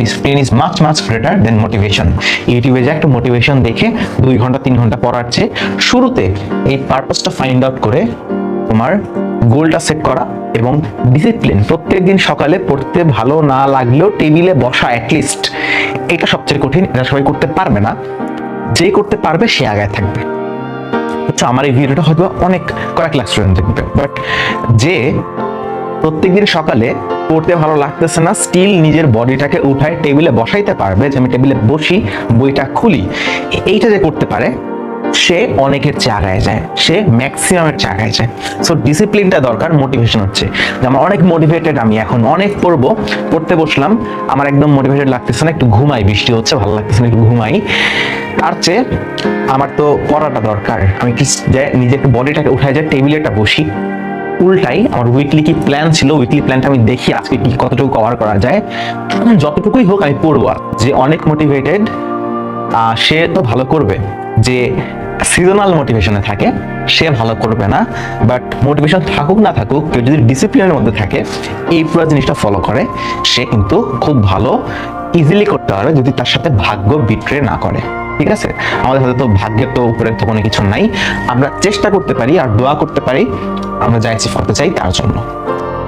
Discipline is much much greater than motivation ইউটিউবে যে একটা মোটিভেশন দেখে দুই ঘণ্টা, তিন ঘণ্টা পড়ার চেয়ে শুরুতে এই পারপাসটা ফাইন্ড আউট করে তোমার গোলটা সেট করা এবং ডিসিপ্লিন প্রত্যেক দিন সকালে পড়তে ভালো না লাগলেও টেবিলে বসা অ্যাটলিস্ট এটা সবচেয়ে কঠিন, এটা সবাই করতে পারবে না। যে করতে পারবে, সে আগায় থাকবে। হচ্ছে আমার এই ভিডিওটা হয়তো অনেক কয়েক লাখ স্টুডেন্ট দেখবে বাট যে প্রত্যেকদিন সকালে পড়তে ভালো লাগতেছে না স্টিল নিজের বডিটাকে উঠায় টেবিলে বসাইতে পারবে যে আমি টেবিলে বসি, বইটা খুলি। এইটা যে করতে পারে, সে অনেকের চেয়ে যায়, সে ম্যাক্সিমামের চেয়ে যায়। সো ডিসিপ্লিনটা দরকার মোটিভেশন হচ্ছে। যে আমার অনেক মোটিভেটেড আমি এখন, অনেক পড়ব, পড়তে বসলাম, আমার একদম মোটিভেটেড লাগতেছে না, একটু ঘুমাই, বৃষ্টি হচ্ছে, ভালো লাগতেছে না, একটু ঘুমাই। তার চেয়ে আমার তো পড়াটা দরকার। আমি কি যে নিজের বডিটাকে উঠায় যায় টেবিলেটা বসি উল্টাই আমার উইকলি কি প্ল্যান ছিল উইকলি প্ল্যানটা আমি দেখি আজকে কি কতটুকু কভার করা যায়। যতটুকুই হোক আমি পড়ব যে অনেক মোটিভেটেড সে তো ভালো করবে। যে সিজনাল মোটিভেশনে থাকে, সে ভালো করবে না। বাট মোটিভেশন থাকুক না থাকুক, কেউ যদি ডিসিপ্লিনের মধ্যে থাকে, এই পুরো জিনিসটা ফলো করে, সে কিন্তু খুব ভালো ইজিলি করতে পারবে যদি তার সাথে ভাগ্য বিট্রে না করে। ঠিক আছে? আমাদের হাতে তো ভাগ্যের তো উপরে তো কোনো কিছু নাই। আমরা চেষ্টা করতে পারি আর দোয়া করতে পারি। আমরা যা করতে চাই তার জন্য।